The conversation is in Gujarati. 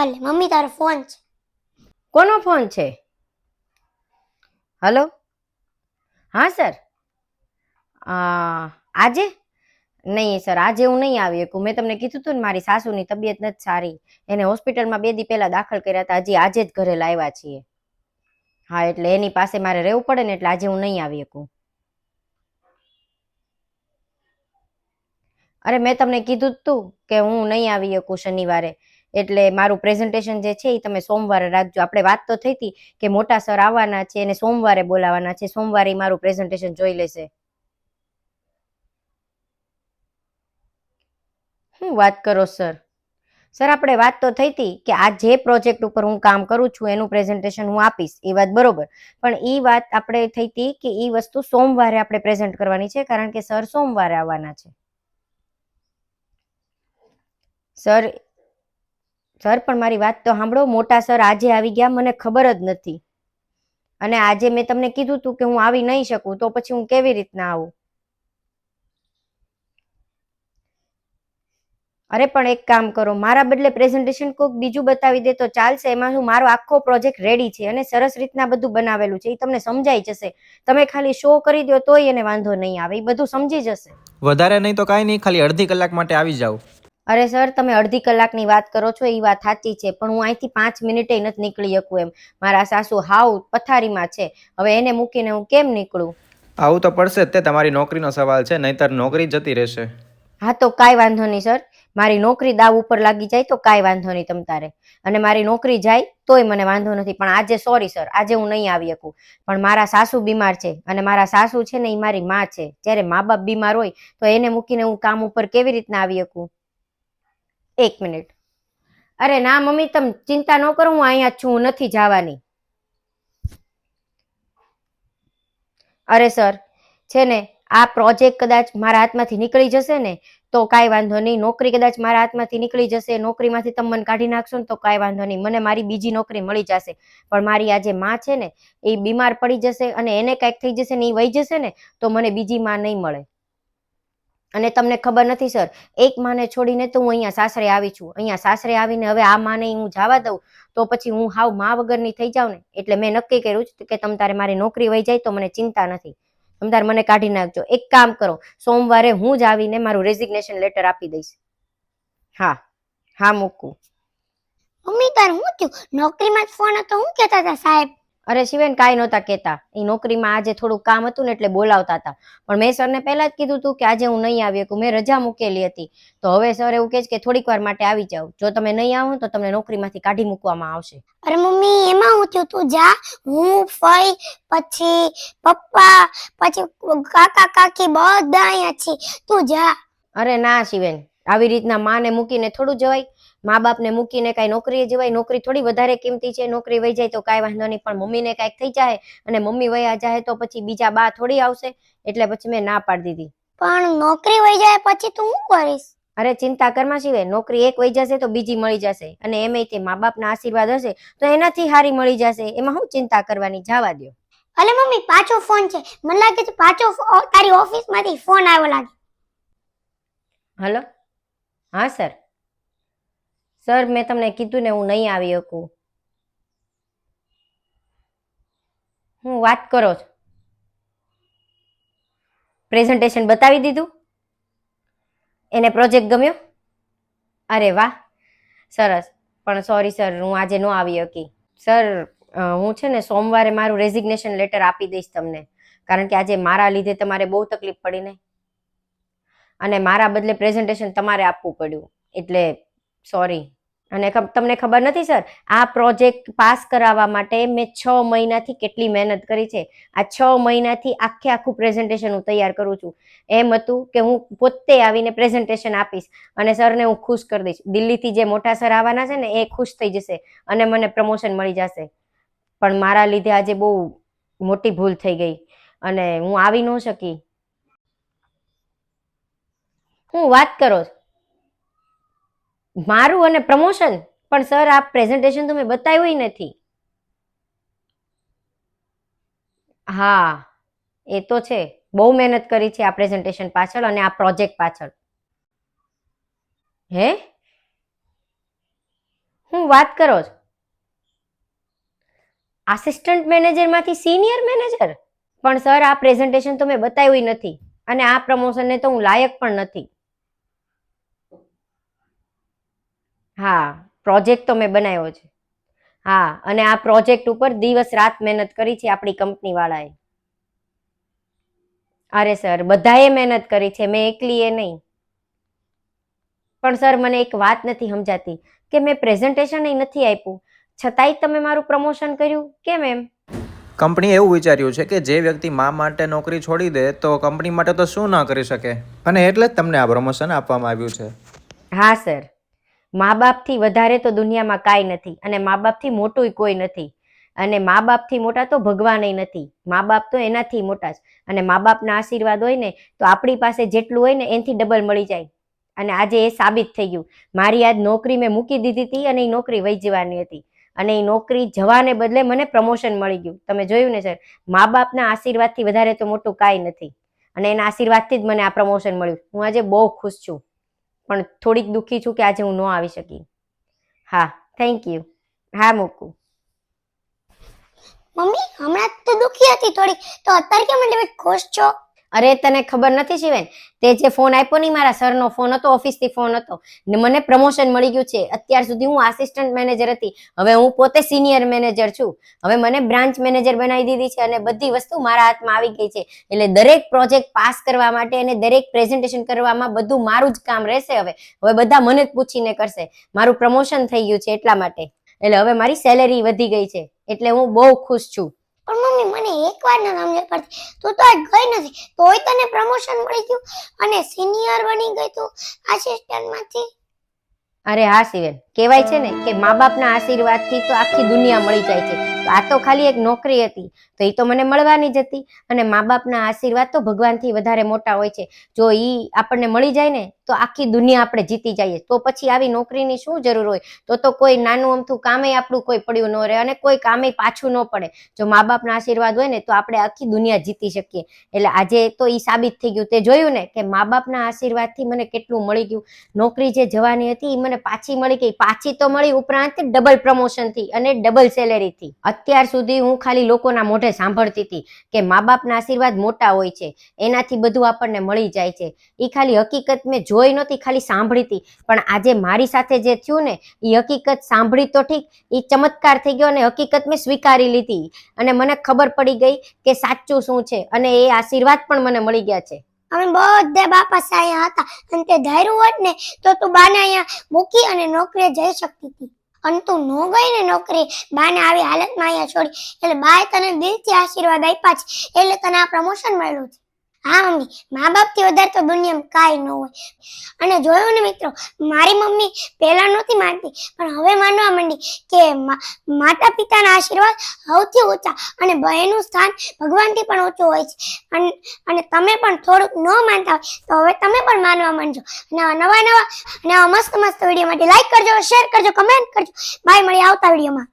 અલે, મમ્મી તારો ફોન છે. કોનો ફોન છે? હલો? હા, સર. આજે? નહીં, સર, આજે હું નહીં આવી શકું. મેં તમને કીધું હતું ને, મારી સાસુની તબિયત નથી સારી. એને હોસ્પિટલમાં બે દી પહેલા દાખલ કર્યા હતા. હજી આજે જ ઘરે લાવ્યા છીએ. હા, એટલે એની પાસે મારે રહેવું પડે ને, એટલે આજે હું નહીં આવી શકું. અરે, મેં તમને કીધું હતું કે હું નહીં આવી શકું શનિવારે. એટલે મારું પ્રેઝન્ટેશન જે છે એ તમે સોમવારે રાખજો. આપણે વાત તો થઈ હતી કે મોટા સર આવવાના છે અને સોમવારે બોલાવાના છે. સોમવારે મારું પ્રેઝન્ટેશન જોઈ લેશે. હું વાત કરો સર સર આપણે વાત તો થઈ હતી કે આ જે પ્રોજેક્ટ ઉપર હું કામ કરું છું એનું પ્રેઝન્ટેશન હું આપીશ. એ વાત બરોબર. પણ એ વાત આપણે થઈ હતી કે એ વસ્તુ સોમવારે આપણે પ્રેઝન્ટ કરવાની છે કારણ કે સર સોમવારે આવવાના છે. સર સર, પણ મારી વાત તો સાંભળો. મોટા સર આજે આવી ગયા, મને ખબર જ નથી. અને આજે મેં તમને કીધું હતું કે હું આવી નહીં શકું, તો પછી હું કેવી રીતના આવું? અરે, પણ એક કામ કરો. મારા બદલે પ્રેઝન્ટેશન કોઈક બીજું બતાવી દે તો ચાલશે. એમાં હું મારો આખો પ્રોજેક્ટ રેડી છે અને સરસ રીતના બધું બનાવેલું છે. એ તમને સમજાઈ જશે. તમે ખાલી શો કરી દો તોય એને વાંધો નહીં આવે. એ બધું સમજી જશે. વધારે નહીં તો કાંઈ નહીં. ખાલી અડધી કલાક માટે આવી જાઓ. અરે સર તમે અડધી કલાકની વાત કરો છો એ વાત સાચી છે પણ હું અહીંથી પાંચ મિનિટે નથી નીકળી શકું એમ. મારા સાસુ હાવ પથારીમાં છે. હવે એને મૂકીને હું કેમ નીકળું? આવું તો પડશે જ તે તમારી નોકરીનો સવાલ છે નહીતર નોકરી જતી રહેશે. હા તો કાંઈ વાંધો નહીં સર. મારી નોકરી દાવ ઉપર લાગી જાય તો કાંઈ વાંધો નહીં તમ તારે. અને મારી નોકરી જાય તોય મને વાંધો નથી પણ આજે સોરી સર આજે હું નહીં આવી શકું. પણ મારા સાસુ બીમાર છે અને મારા સાસુ છે ને એ મારી માં છે. જ્યારે મા બાપ બીમાર હોય તો એને મૂકીને હું કામ ઉપર કેવી રીતના આવી શકું? એક મિનિટ. અરે ના, મમ્મી, તમે ચિંતા ન કરો, હું અહીંયા છું નથી જવાની. અરે સર, છે ને, આ પ્રોજેક્ટ કદાચ મારા હાથમાંથી નીકળી જશે ને, તો કાંઈ વાંધો નહીં. નોકરી કદાચ મારા હાથમાંથી નીકળી જશે, નોકરીમાંથી તમે મને કાઢી નાખશો ને, તો કાંઈ વાંધો નહીં. મને મારી બીજી નોકરી મળી જશે. પણ મારી આ જે માં છે ને, એ બીમાર પડી જશે અને એને કાંઈક થઈ જશે ને, એ વહી જશે ને, તો મને બીજી માં નહીં મળે. અને તમને ખબર નથી, સર, એક માને છોડીને તો હું અહીંયા સાસરે આવી છું. અહીંયા સાસરે આવીને હવે આ માને હું જવા દઉં, તો પછી હું હાવ મા વગરની થઈ જાઉં ને? એટલે મેં નક્કી કર્યું છે કે તમ તારે મારી નોકરી વહી જાય તો મને ચિંતા નથી. તમ તારે મને કાઢી નાખજો. એક કામ કરો, સોમવારે હું જ આવીને મારું રેઝિગ્નેશન લેટર આપી દઈશ. હા હા, મૂકું. મમ્મી, તાર હું થયું? નોકરીમાં જ ફોન હતો, હું કહેતા હતા, સાહેબ? અરે શિવેન કાંઈ નહોતા કહેતા. એ નોકરીમાં આજે થોડું કામ હતું ને એટલે બોલાવતા હતા. પણ મેં સરને પહેલા જ કીધું હતું કે આજે હું નહીં આવી શકું મેં રજા મૂકેલી હતી. તો હવે સર એવું કહે છે કે થોડીક વાર માટે આવી જાઓ. જો તમે નહીં આવો તો તમને નોકરીમાંથી કાઢી મૂકવામાં આવશે. અરે મમ્મી એમાં હું થયું તું? જા. હું ફઈ પછી પપ્પા પછી કાકા કાકી બધા અહીંયા છે તું જા. અરે ના શિવેન આવી રીતના માને મૂકીને થોડું જવાય. મા બાપને મૂકીને કાંઈ નોકરીએ જવાય નોકરી થોડી વધારે કિંમતી છે નોકરી વહી જાય તો કાંઈ વાંધો નહીં પણ મમ્મીને કાંઈક થઈ જાય અને મમ્મી વયા જાય તો પછી બીજા બા થોડી આવશે એટલે પછી મેં ના પાડી દીધી. પણ નોકરી વહી જાય પછી તું શું કરીશ? અરે ચિંતા કરમાં શિવે નોકરી એક વહી જશે તો બીજી મળી જશે અને એમ તે મા બાપના આશીર્વાદ હશે તો એનાથી હારી મળી જશે એમાં હું ચિંતા કરવાની જવા દો અલે મમ્મી પાછો ફોન છે મને લાગે છે પાછો તારી ઓફિસમાંથી ફોન આવ્યો લાગે. હલો? હા સર. સર, મેં તમને કીધું ને હું નહીં આવી શકું. હું વાત કરો છો. પ્રેઝન્ટેશન બતાવી દીધું? એને પ્રોજેક્ટ ગમ્યો? અરે વાહ, સરસ. પણ સોરી સર, હું આજે ન આવી શકી. સર હું છે ને સોમવારે મારું રેઝિગ્નેશન લેટર આપી દઈશ તમને. કારણ કે આજે મારા લીધે તમારે બહુ તકલીફ પડી ને. અને મારા બદલે પ્રેઝન્ટેશન તમારે આપવું પડ્યું. એટલે સોરી અને તમને ખબર નથી, સર? આ પ્રોજેક્ટ પાસ કરાવવા માટે મેં છ મહિનાથી કેટલી મહેનત કરી છે. આ છ મહિનાથી આખે આખું પ્રેઝન્ટેશન હું તૈયાર કરું છું. એમ હતું કે હું પોતે આવીને પ્રેઝન્ટેશન આપીશ અને સરને હું ખુશ કરી દઈશ. દિલ્હીથી જે મોટા સર આવવાના છે ને, એ ખુશ થઈ જશે અને મને પ્રમોશન મળી જશે. પણ મારા લીધે આજે બહુ મોટી ભૂલ થઈ ગઈ અને હું આવી ન શકી. હું વાત કરો. છો? મારું અને પ્રમોશન? પણ સર, આ પ્રેઝન્ટેશન તો મેં બતાવ્યું નથી. હા, એ તો છે. બહુ મહેનત કરી છે આ પ્રેઝન્ટેશન પાછળ અને આ પ્રોજેક્ટ પાછળ. હે? હું વાત કરો છો? આસિસ્ટન્ટ મેનેજરમાંથી સિનિયર મેનેજર પણ સર, આ પ્રેઝન્ટેશન તો મેં બતાવ્યું નથી. અને આ પ્રમોશનને તો હું લાયક પણ નથી. હા પ્રોજેક્ટ તો મેં બનાવ્યો છે. હા અને આ પ્રોજેક્ટ ઉપર દિવસ રાત મહેનત કરી છે આપણી કંપની વાળાએ. અરે સર બધાએ મહેનત કરી છે મેં એકલીએ નહીં. પણ સર મને એક વાત નથી સમજાતી કે મેં પ્રેઝન્ટેશન નથી આપ્યું. છતાંય તમે મારું પ્રમોશન કર્યું કેમ એમ? કંપનીએ એવું વિચાર્યું છે કે જે વ્યક્તિ મા માટે નોકરી છોડી દે તો કંપની માટે તો શું ના કરી શકે? અને એટલે જ તમને આ પ્રમોશન આપવામાં આવ્યું છે. હા સર. મા બાપથી વધારે તો દુનિયામાં કાંઈ નથી અને મા બાપથી મોટું કોઈ નથી. અને મા બાપથી મોટા તો ભગવાનય નથી. મા બાપ તો એનાથી મોટા જ. અને મા બાપના આશીર્વાદ હોય ને, તો આપણી પાસે જેટલું હોય ને, એનાથી ડબલ મળી જાય. અને આજે એ સાબિત થઈ ગયું. મારી આજ નોકરી મેં મૂકી દીધી હતી અને એ નોકરી વહી જવાની હતી. અને એ નોકરી જવાને બદલે મને પ્રમોશન મળી ગયું. તમે જોયું ને, સર? મા બાપના આશીર્વાદથી વધારે તો મોટું કાંઈ નથી. અને એના આશીર્વાદથી જ મને આ પ્રમોશન મળ્યું. હું આજે બહુ ખુશ છું. પણ થોડીક દુઃખી છું કે આજે હું ન આવી શકી. હા થેન્ક યુ હા, મૂકું. મમ્મી, હમણાં તો દુખી હતી થોડી તો અત્યારે કેમ એટલે ખુશ છો? અરે તને ખબર નથી શિવેન? તે જે ફોન આપ્યો નહીં મારા સરનો ફોન હતો, ઓફિસથી ફોન હતો. ને મને પ્રમોશન મળી ગયું છે. અત્યાર સુધી હું આસિસ્ટન્ટ મેનેજર હતી. હવે હું પોતે સિનિયર મેનેજર છું. હવે મને બ્રાન્ચ મેનેજર બનાવી દીધી છે અને બધી વસ્તુ મારા હાથમાં આવી ગઈ છે. એટલે દરેક પ્રોજેક્ટ પાસ કરવા માટે અને દરેક પ્રેઝન્ટેશન કરવામાં બધું મારું જ કામ રહેશે હવે. હવે બધા મને જ પૂછીને કરશે. મારું પ્રમોશન થઈ ગયું છે એટલા માટે. એટલે હવે મારી સેલેરી વધી ગઈ છે. એટલે હું બહુ ખુશ છું. પણ મને એક વાર ન સમજ પડતી. તું તો આજ ગઈ નથી. તોય તને પ્રમોશન મળી ગયું અને સિનિયર બની ગઈ તું આસિસ્ટન્ટમાંથી. અરે હા સિવેન કહેવાય છે ને કે મા બાપના આશીર્વાદથી તો આખી દુનિયા મળી જાય છે. આ તો ખાલી એક નોકરી હતી. તો એ તો મને મળવાની જ હતી. અને મા બાપના આશીર્વાદ તો ભગવાનથી વધારે મોટા હોય છે. જો એ આપણને મળી જાય ને, તો આખી દુનિયા આપણે જીતી જઈએ. તો પછી આવી નોકરીની શું જરૂર હોય? તો તો કોઈ નાનું અમથું કામે આપણું કોઈ પડ્યું ન રહે અને કોઈ કામે પાછું ન પડે. જો મા બાપના આશીર્વાદ હોય ને, તો આપણે આખી દુનિયા જીતી શકીએ. એટલે આજે તો એ સાબિત થઈ ગયું. તે જોયું ને કે મા બાપના આશીર્વાદથી મને કેટલું મળી ગયું. નોકરી જે જવાની હતી એ મને પાછી મળી ગઈ. પાછી તો મળી ઉપરાંત ડબલ પ્રમોશનથી અને ડબલ સેલેરી થી. અત્યાર સુધી હું ખાલી લોકોના મોઢે સાંભળતી હતી કે મા બાપના આશીર્વાદ મોટા હોય છે, એનાથી બધું આપણને મળી જાય છે. એ ખાલી હકીકત મેં જોઈ નહોતી, ખાલી સાંભળી હતી. પણ આજે મારી સાથે જે થયું ને એ હકીકત સાંભળી તો ઠીક એ ચમત્કાર થઈ ગયો અને હકીકત મેં સ્વીકારી લીધી. અને મને ખબર પડી ગઈ કે સાચું શું છે અને એ આશીર્વાદ પણ મને મળી ગયા છે. અમે બધા બાપા સાયા હતા. અને તે ધાર્યું હોત ને, તો તું બાને અહીંયા મૂકી અને નોકરીએ જઈ શકતી હતી. અને નો ગઈ ને નોકરી, બાને આવી હાલતમાં અહીંયા છોડી. એટલે બાએ તને દિલથી આશીર્વાદ આપ્યા છે. એટલે તને આ પ્રમોશન મળ્યું છે. હા, મમ્મી. મા બાપથી વધારે તો દુનિયામાં કાંઈ ન હોય. અને જોયું ને મિત્રો, મારી મમ્મી પહેલા નહોતી માનતી, પણ હવે માનવા માંડી કે માતા પિતાના આશીર્વાદ સૌથી ઊંચા અને બહેનું સ્થાન ભગવાનથી પણ ઊંચું હોય છે. અને તમે પણ થોડુંક ન માનતા હોય, તો હવે તમે પણ માનવા માંડજો. અને નવા નવા અને મસ્ત મસ્ત વીડિયો માટે લાઈક કરજો શેર કરજો કમેન્ટ કરજો. બાય મળી આવતા વિડીયોમાં.